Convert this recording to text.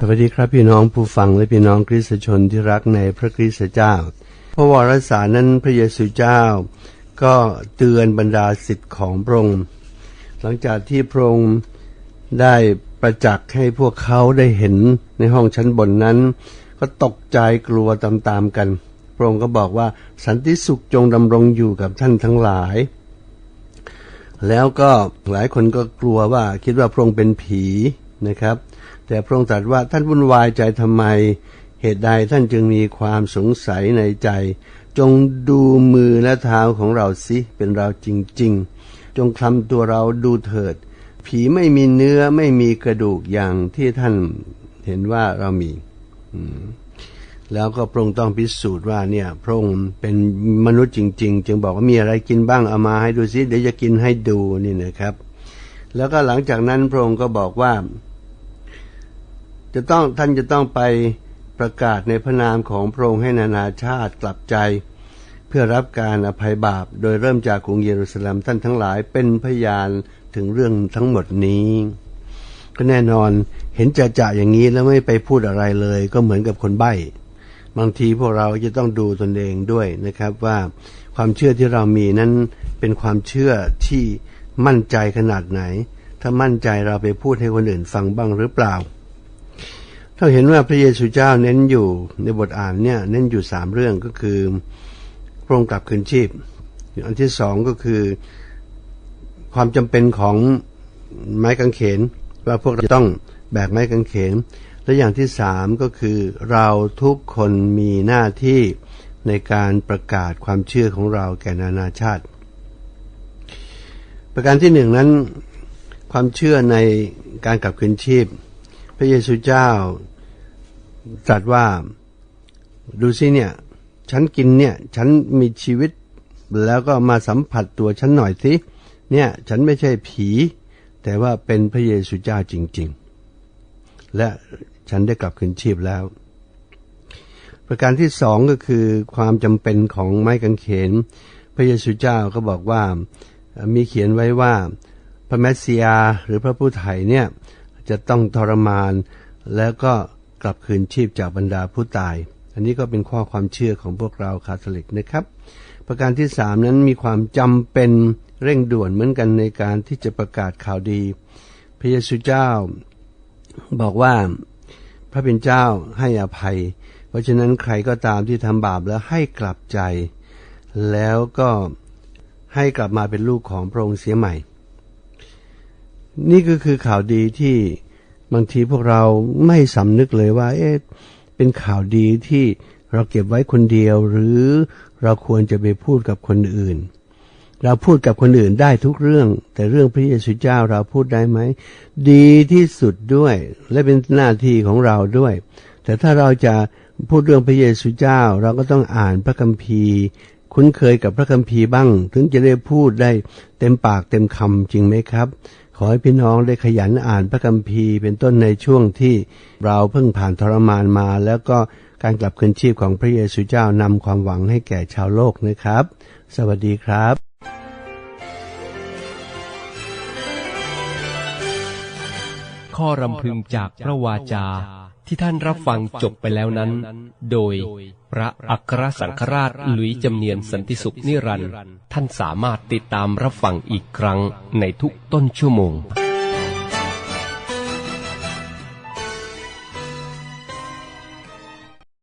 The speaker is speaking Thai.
สวัสดีครับพี่น้องผู้ฟังและพี่น้องคริสตชนที่รักในพระคริสตเจ้า พระวรสารนั้นพระเยซูเจ้า ก็เตือนบรรดาสิทธิ์ของพระองค์หลังจากที่พระองค์ได้ประจักษ์ให้พวกเขาได้เห็นในห้องชั้นบนนั้น ก็ตกใจกลัวตามๆกัน พระองค์ก็บอกว่าสันติสุขจงดำรงอยู่กับท่านทั้งหลาย แล้วก็หลายคนก็กลัวว่าคิดว่าพระองค์เป็นผีนะครับ แต่พระองค์ตรัสว่าท่านวุ่นวายใจทำไม เหตุใดท่านจึงมีความสงสัยในใจ จงดูมือและเท้าของเราสิเป็นเราจริง ๆ จงคลำตัวเราดูเถิด ผีไม่มีเนื้อไม่มีกระดูกอย่างที่ท่านเห็นว่าเรามีแล้วก็พระองค์ต้องพิสูจน์ว่าเนี่ยพระองค์เป็นมนุษย์จริง ๆ จึงบอกว่ามีอะไรกินบ้างเอามาให้ดูสิเดี๋ยวจะกินให้ดูนี่นะครับ แล้วก็หลังจากนั้นพระองค์ก็บอกว่า จะต้องท่านจะต้องไปประกาศในพระนามของพระองค์ให้นานาชาติกลับใจ เพื่อรับการอภัยบาป โดยเริ่มจากกรุงเยรูซาเล็มท่านทั้งหลายเป็นพยานถึงเรื่องทั้งหมดนี้ ก็แน่นอนเห็นจะจะอย่างนี้แล้วไม่ไปพูดอะไรเลย ก็เหมือนกับคนใบ้บางทีพวกเราจะต้องดูตนเองด้วยนะครับว่าความเชื่อที่เรามีนั้นเป็นความเชื่อที่มั่นใจขนาดไหน ถ้ามั่นใจเราไปพูดให้คนอื่นฟังบ้างหรือเปล่า ถ้าเห็นว่าพระเยซูเจ้าเน้นอยู่ในบทอ่านเนี่ยเน้นอยู่สามเรื่องก็คือพระองค์กลับคืนชีพ อันที่สองก็คือความจำเป็นของไม้กางเขน ว่าพวกเราจะต้องแบกไม้กางเขน และอย่างที่สามก็คือเราทุกคนมีหน้าที่ในการประกาศความเชื่อของเราแก่นานาชาติ ประการที่หนึ่งนั้น ความเชื่อในการกลับคืนชีพ พระเยซูเจ้าตรัสว่าดูสิเนี่ย ฉันกินเนี่ย ฉันมีชีวิต แล้วก็มาสัมผัสตัวฉันหน่อยสิเนี่ย ฉันไม่ใช่ผี แต่ว่าเป็นพระเยซูเจ้าจริง ๆ และฉันได้กลับคืนชีพแล้ว ประการที่สองก็คือความจำเป็นของไม้กางเขน พระเยซูเจ้าก็บอกว่ามีเขียนไว้ว่าพระแมสซิยาหรือพระผู้ไถ่เนี่ย จะต้องทรมาน แล้วก็กลับคืนชีพจากบรรดาผู้ตาย อันนี้ก็เป็นข้อความเชื่อของพวกเราคาทอลิกนะครับ ประการที่สามนั้นมีความจำเป็นเร่งด่วนเหมือนกันในการที่จะประกาศข่าวดี พระเยซูเจ้า บอกว่าพระเป็นเจ้าให้อภัย เพราะฉะนั้นใครก็ตามที่ทำบาปแล้วให้กลับใจ แล้วก็ให้กลับมาเป็นลูกของพระองค์เสียใหม่ นี่ก็คือข่าวดีที่บางทีพวกเราไม่สำนึกเลยว่า เอ๊ะเป็นข่าวดีที่เราเก็บไว้คนเดียว หรือเราควรจะไปพูดกับคนอื่น เราพูดกับคนอื่นได้ทุกเรื่อง แต่เรื่องพระเยซูเจ้าเราพูดได้ไหม ดีที่สุดด้วย และเป็นหน้าที่ของเราด้วย แต่ถ้าเราจะพูดเรื่องพระเยซูเจ้า เราก็ต้องอ่านพระคัมภีร์ คุ้นเคยกับพระคัมภีร์บ้าง ถึงจะได้พูดได้เต็มปากเต็มคำจริงไหมครับ ขอให้พี่น้องได้ขยันอ่านพระคัมภีร์ เป็นต้นในช่วงที่เราเพิ่งผ่านทรมานมา แล้วก็การกลับคืนชีพของพระเยซูเจ้านำความหวังให้แก่ชาวโลกนะครับ สวัสดีครับข้อรำพึงจากพระวาจา ที่ท่านรับฟังจบไปแล้วนั้น โดยพระอัครสังฆราชหลุยจำเนียนสันติสุขนิรันดร์ท่านสามารถติดตามรับฟังอีกครั้งในทุกต้นชั่วโมง